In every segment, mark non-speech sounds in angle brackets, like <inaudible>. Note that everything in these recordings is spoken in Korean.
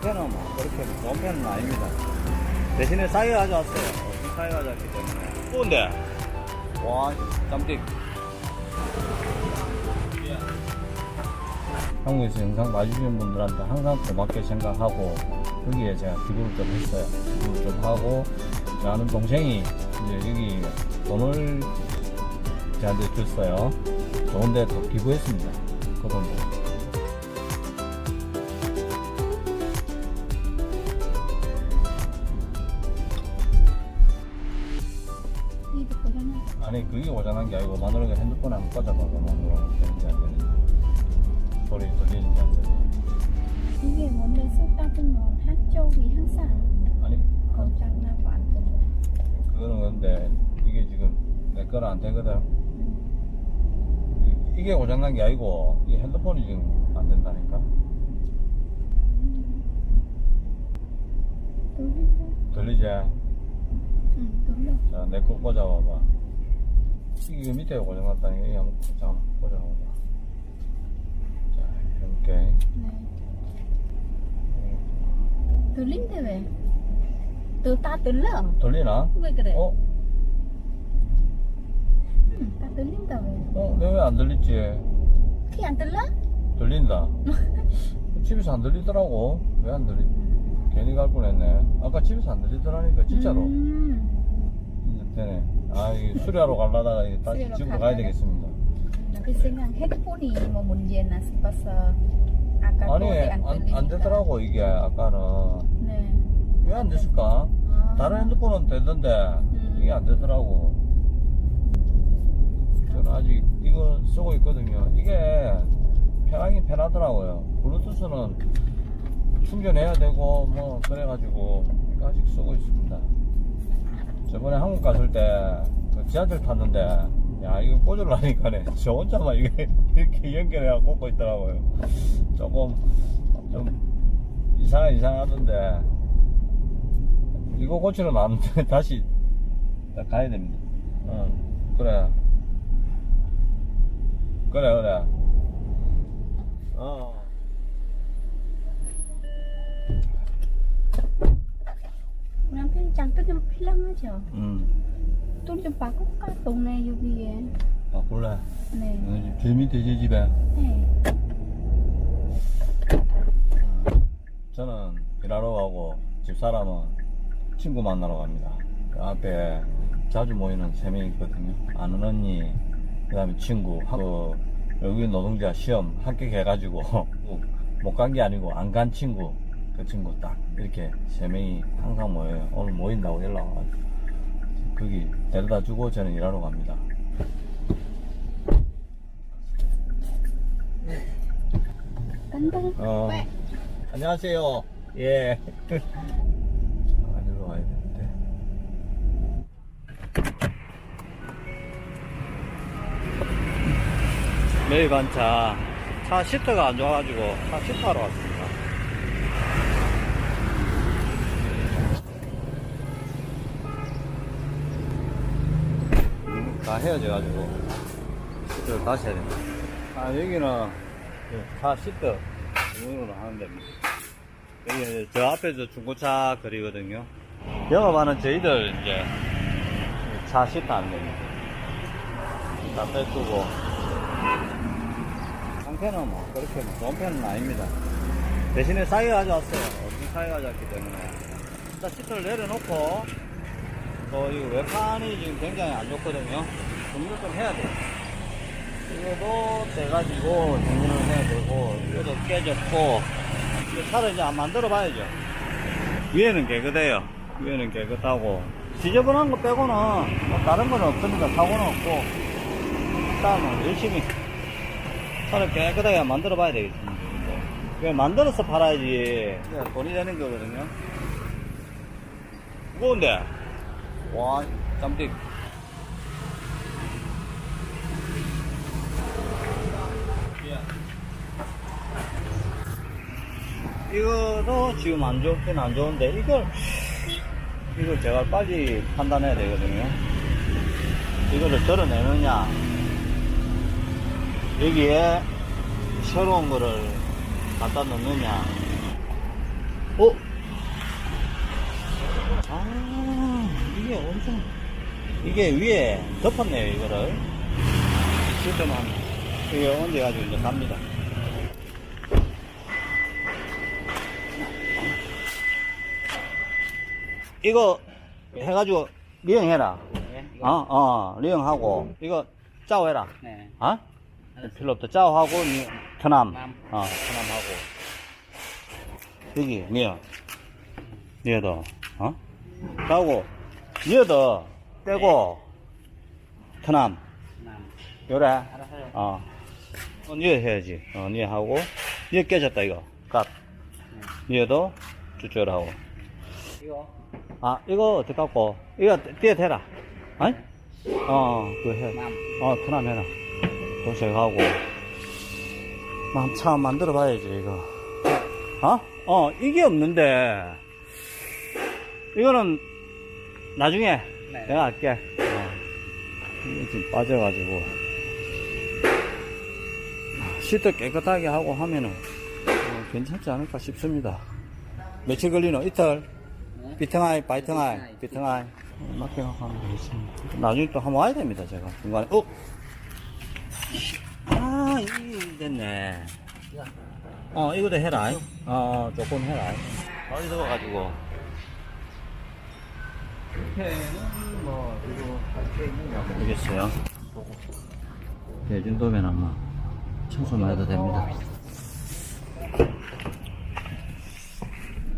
상태는 뭐 그렇게 좋은 편은 아닙니다. 대신에 싸게 가져왔어요. 싸게 가져왔기 때문에. 좋은데? 와, 짬띠. 한국에서 영상 봐주시는 분들한테 항상 고맙게 생각하고 여기에 제가 기부를 좀 했어요. 기부를 좀 하고 나는 동생이 이제 여기 돈을 저한테 줬어요. 좋은데 더 기부했습니다. 그 돈도. 고장난 게 아니고 마누라가 핸드폰 한번 꽂아봐봐 마누라 되는지 안 되는지 소리 들리는지 안 되는지 이게 원래 썼다 보면 한쪽이 항상 아니 고장나고 안 되고. 그거는 근데 이게 지금 내 거는 안 되거든 이- 이게 고장난 게 아니고 이 핸드폰이 지금 안 된다니까 돌리고. 들리지? 응, 돌려. 자 내 거 꽂아봐봐 이게 밑에 고장났다니까 이거 한번 잠깐만 꽂아봐봐 자 해볼게 네. 들린대 왜? ta 들려. 들리나? 왜 그래? 어? 응, 다 들린다 왜? 어? 내 왜 안 들리지? 키안 들려? 들린다. <laughs> 집에서 안 들리더라고. 왜 안 들리? 괜히 갈 뻔했네. 아까 집에서 안 들리더라니까 진짜로. 음. 되네. 아, 이 수리하러 가려다가 이제 다시 수리하러 집으로 가야. 되겠습니다. 그 생각 헤드폰이 뭐 문제나 싶어서 아까 아니, 거기 안, 안, 되더라고, 이게 아까는. 네. 왜 안 됐을까? 아. 다른 핸드폰은 되던데, 음. 이게 안 되더라고. 저는 아직 이거 쓰고 있거든요. 이게 편하긴 편하더라고요. 블루투스는 충전해야 되고, 뭐, 그래가지고, 아직 쓰고 있습니다. 저번에 한국 갔을 때, 그 지하철 탔는데, 야, 이거 꽂으려니까네. <laughs> 저 혼자만 이게 이렇게 연결해서 꽂고 있더라고요. 조금, 좀, 이상하, 이상하던데, 이거 고치러 나왔는데, <laughs> 다시, 가야 됩니다. 어, 그래. 그래, 그래. 어. 장도 좀 필요하죠. 음. 돈좀 바꿀까? 동네 여기에. 바꿀래? 네. 어, 제 밑에 제 집에. 네. 저는 일하러 가고 집사람은 친구 만나러 갑니다. 그 앞에 자주 모이는 세명 있거든요. 아는 언니, 그 다음에 친구, 하고 여기 노동자 시험 합격해가지고 <laughs> 못 간 게 아니고 안 간 친구, 그 친구 딱 이렇게 세 명이 항상 모여요. 오늘 모인다고 연락 와가지고 거기 데려다 주고 저는 일하러 갑니다. 어, 왜? 안녕하세요. 예. 아, 일로 와야 되는데. 매일 반차. 차 시트가 안 좋아가지고 차 시트하러 왔습니 다. 헤어져가지고 시트를 다시 해야 됩니다. 아, 여기는 그차 시트 주문으로 하는 데입니다. 여기 저 앞에 저 중고차 거리거든요. 영업하는 저희들 이제 차 시트 하는 데입니다. 다 빼두고 상태는 뭐 그렇게 뭐 좋은 편은 아닙니다. 대신에 싸게 가져왔어요. 엄청 싸게 가져왔기 때문에 일단 시트를 내려놓고 또이 외판이 지금 굉장히 안 좋거든요. 정리를 좀 해야 돼요. 이거도 돼가지고 정리를 해야 되고 이것도 깨졌고 이거 차를 이제 안 만들어 봐야죠. 위에는 깨끗해요. 위에는 깨끗하고. 지저분한 거 빼고는 뭐 다른 건 없습니다. 사고는 없고. 일단은 열심히 차를 깨끗하게 만들어 봐야 되겠습니다. 이거 만들어서 팔아야지. 이게 돈이 되는 거거든요. 무거운데 와 짬띠 이거도 지금 안 좋긴 안 좋은데 이걸 이걸 제가 빨리 판단해야 되거든요. 이거를 덜어내느냐. 여기에 새로운 거를 갖다 넣느냐. 어? 아, 이게 엄청, 이게 위에 덮었네요, 이거를. 지금 한, 이게 얹어가지고 이제 갑니다. 이거 해가지고 리형해라. 네, 어, 어, 리형하고, 이거 짜오 해라. 네. 어? 필요 없다. 짜오하고, 니, 트남. 남. 어, 트남하고. 여기, 니어. 니어도, 어? 하고, 니어도 떼고, 트남. 남. 요래. 알았어요. 어. 어, 니어 해야지. 어, 니어 하고. 니어 깨졌다, 이거. 값. 니어도 쭈쭈하고. 이거. 아, 이거 어떻게 갖고? 이거 띄어 대라. 아니? 어, 그거 해. 남. 어, 트남 해라. 도색하고. 참 만들어 봐야지, 이거. 어? 어, 이게 없는데. 이거는 나중에 네. 내가 할게. 어. 이게 지금 빠져가지고. 시트 깨끗하게 하고 하면은 어, 괜찮지 않을까 싶습니다. 며칠 걸리노? 이틀? 네. 비팅아이, 바이팅아이, 비팅아이. 비팅아이. 맞게 하면 되겠습니다. 나중에 또 한번 와야 됩니다, 제가. 중간에. 어? 아, 이게 됐네. 어, 이거도 해라. 어, 조금 해라. 많이 들어가지고. 이렇게는 뭐, 이거 할게 있느냐 모르겠어요. 이 정도면 아마 청소만 해도 됩니다.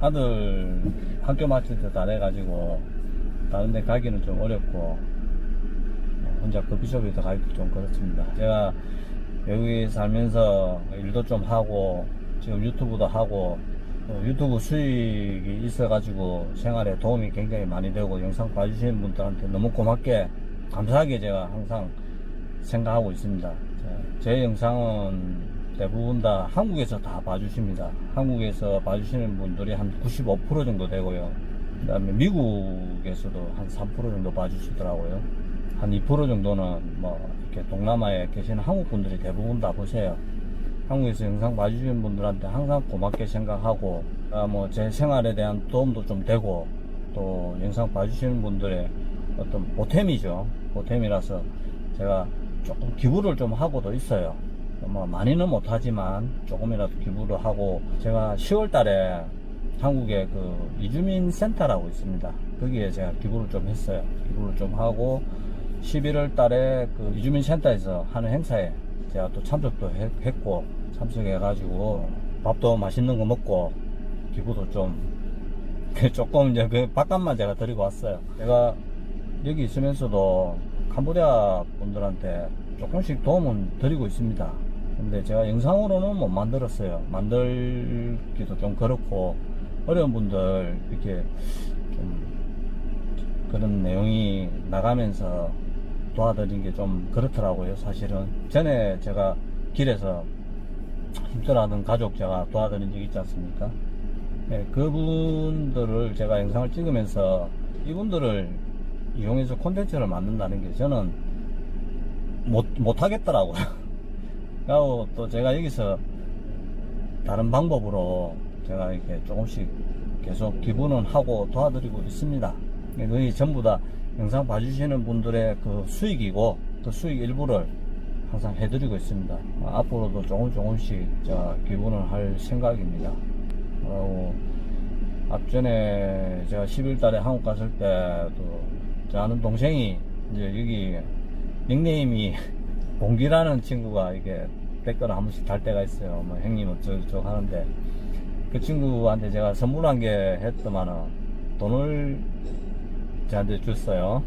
아들 학교 마칠 때다 돼가지고 다른 데 가기는 좀 어렵고 혼자 커피숍에서 가기도 좀 그렇습니다. 제가 여기 살면서 일도 좀 하고 지금 유튜브도 하고 어, 유튜브 수익이 있어가지고 생활에 도움이 굉장히 많이 되고 영상 봐주시는 분들한테 너무 고맙게 감사하게 제가 항상 생각하고 있습니다. 자, 제 영상은 대부분 다 한국에서 다 봐주십니다. 한국에서 봐주시는 분들이 한 95% 정도 되고요. 그 다음에 미국에서도 한 3% 정도 봐주시더라고요. 한 2% 정도는 뭐 이렇게 동남아에 계시는 한국 분들이 대부분 다 보세요. 한국에서 영상 봐주시는 분들한테 항상 고맙게 생각하고 아, 뭐제 생활에 대한 도움도 좀 되고 또 영상 봐주시는 분들의 어떤 보탬이죠. 보탬이라서 제가 조금 기부를 좀 하고도 있어요. 뭐 많이는 못하지만 조금이라도 기부를 하고 제가 10월 달에 한국에 그 이주민 센터라고 있습니다. 거기에 제가 기부를 좀 했어요. 기부를 좀 하고 11월 달에 그 이주민 센터에서 하는 행사에 제가 또 참석도 해- 했고 참석해가지고 밥도 맛있는 거 먹고 기부도 좀 <laughs> 조금 이제 그 밥값만 제가 드리고 왔어요. 제가 여기 있으면서도 캄보디아 분들한테 조금씩 도움은 드리고 있습니다. 근데 제가 영상으로는 못 만들었어요. 만들기도 좀 그렇고 어려운 분들 이렇게 좀 그런 내용이 나가면서 도와드린 게 좀 그렇더라고요, 사실은. 전에 제가 길에서 힘들어하는 가족 제가 도와드린 적 있지 않습니까? 네, 그분들을 제가 영상을 찍으면서 이분들을 이용해서 콘텐츠를 만든다는 게 저는 못, 못 하겠더라고요. <laughs> 그리고 또 제가 여기서 다른 방법으로 제가 이렇게 조금씩 계속 기부는 하고 도와드리고 있습니다. 거의 전부 다 영상 봐주시는 분들의 그 수익이고 그 수익 일부를 항상 해드리고 있습니다. 앞으로도 조금 조금씩 제가 기부는 할 생각입니다. 그리고 앞전에 제가 10일 달에 한국 갔을 때도 저 아는 동생이 이제 여기 닉네임이 <laughs> 봉기라는 친구가 이게 댓글을 한 번씩 달 때가 있어요. 뭐 형님 어쩌고저쩌고 하는데 그 친구한테 제가 선물한 게 했더만은 돈을 저한테 줬어요.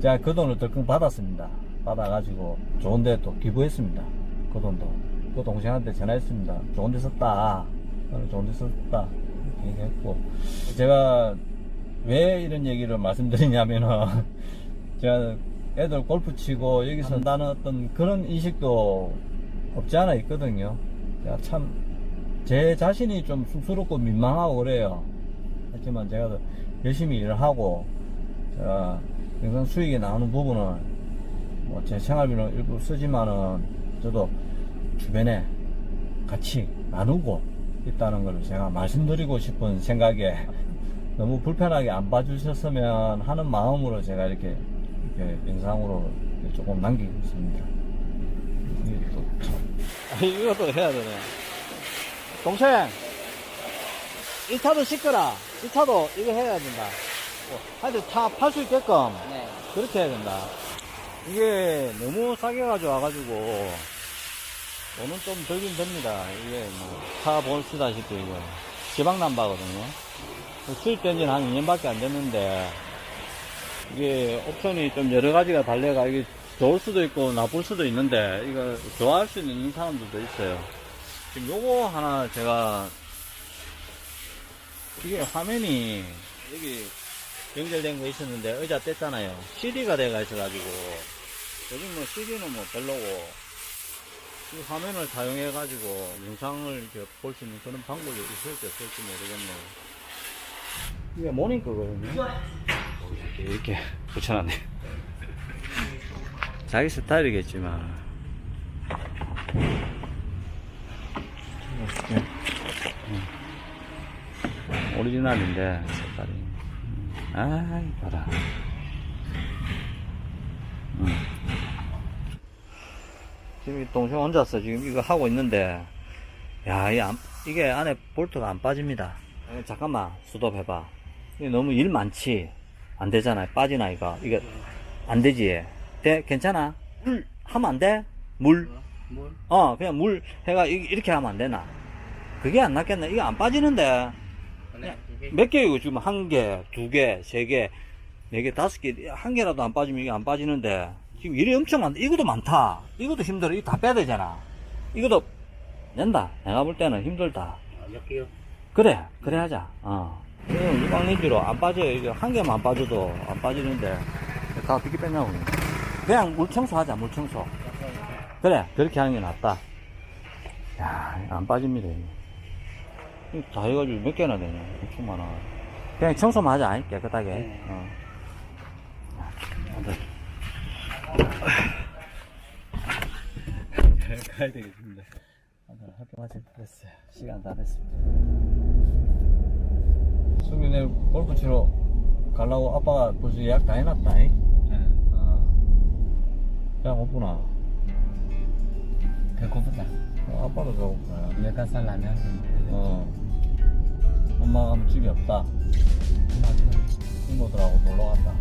제가 그 돈을 덜컹 받았습니다. 받아가지고 좋은데 또 기부했습니다. 그 돈도. 그 동생한테 전화했습니다. 좋은데 썼다. 어, 좋은데 썼다. 이렇게 얘기했고. 제가 왜 이런 얘기를 말씀드리냐면은 <laughs> 제가 애들 골프 치고 여기서 한다는 어떤 그런 인식도 없지 않아 있거든요. 제가 참제 자신이 좀 쑥스럽고 민망하고 그래요. 하지만 제가 열심히 일을 하고 제가 영상 수익이 나오는 부분은 뭐 제 생활비는 일부 쓰지만은 저도 주변에 같이 나누고 있다는 걸 제가 말씀드리고 싶은 생각에 너무 불편하게 안 봐주셨으면 하는 마음으로 제가 이렇게, 이렇게 영상으로 조금 남기고 있습니다. 또 참. 이것도 해야 되네. 동생! 1차도 시끄라. 2차도 이거 해야 된다. 하여튼 차 팔 수 있게끔 네. 그렇게 해야 된다. 이게 너무 싸게 가져와가지고 돈은 좀 들긴 됩니다. 이게 뭐차 보시다시피 이거 지방남바거든요. 수입된 지는 한 2년밖에 안 됐는데 이게 옵션이 좀 여러 가지가 달려가 이게 좋을 수도 있고 나쁠 수도 있는데 이거 좋아할 수 있는 사람들도 있어요. 지금 요거 하나 제가 이게 화면이 여기 연결된 거 있었는데 의자 뗐잖아요. CD가 돼가 있어가지고 요즘 뭐 CD는 뭐 별로고 이 화면을 사용해 가지고 영상을 이렇게 볼수 있는 그런 방법이 있을지 없을지 모르겠네요. 이게 모니터거든요. 이렇게 붙여놨네. <laughs> 자기 스타일이겠지만. 이렇게. 음. 오리지널인데 색깔이. 아이, 봐라. 음. 지금 이 동생 혼자서 지금 이거 하고 있는데, 야, 이 안, 이게 안에 볼트가 안 빠집니다. 에, 잠깐만, 수도해봐. 이게 너무 일 많지? 안 되잖아. 빠지나, 이거. 이게, 안 되지? 돼? 괜찮아? 물, 하면 안 돼? 물? 뭘? 어, 그냥 물, 해가 이- 이렇게 하면 안 되나? 그게 안 낫겠나? 이거 안 빠지는데? 네. 몇 개이고 지금 한 개, 두 개, 세 개, 네 개, 다섯 개, 한 개라도 안 빠지면 이게 안 빠지는데 지금 일이 엄청 많다. 이것도 많다. 이것도 힘들어. 이거 다 빼야 되잖아. 이것도 낸다. 내가 볼 때는 힘들다. 몇 개요? 그래, 그래 하자. 어. 이건 유광 렌즈로 안 빠져요. 이거 한 개만 안 빠져도 안 빠지는데 다 어떻게 뺐냐고. 그냥 물 청소하자. 물 청소. 그래, 그렇게 하는 게 낫다. 야, 안 빠집니다. 이거. 이거 다 해가지고 몇 개나 되냐. 엄청 많아. 그냥 청소만 하자. 아이, 깨끗하게. 네. 어. 안 돼. <laughs> 가야 되겠습니다. 학교 마칠 됐어요. 시간 다 됐습니다. 수미 내일 골프 치러 가려고 아빠가 벌써 예약 다 해놨다. 잉? 아. 배고프나? 배고프다. 어, 아빠도 배고프나? 내가 살라면 어. 엄마가 하면 집이 없다. 맞아. 친구들하고 놀러 간다.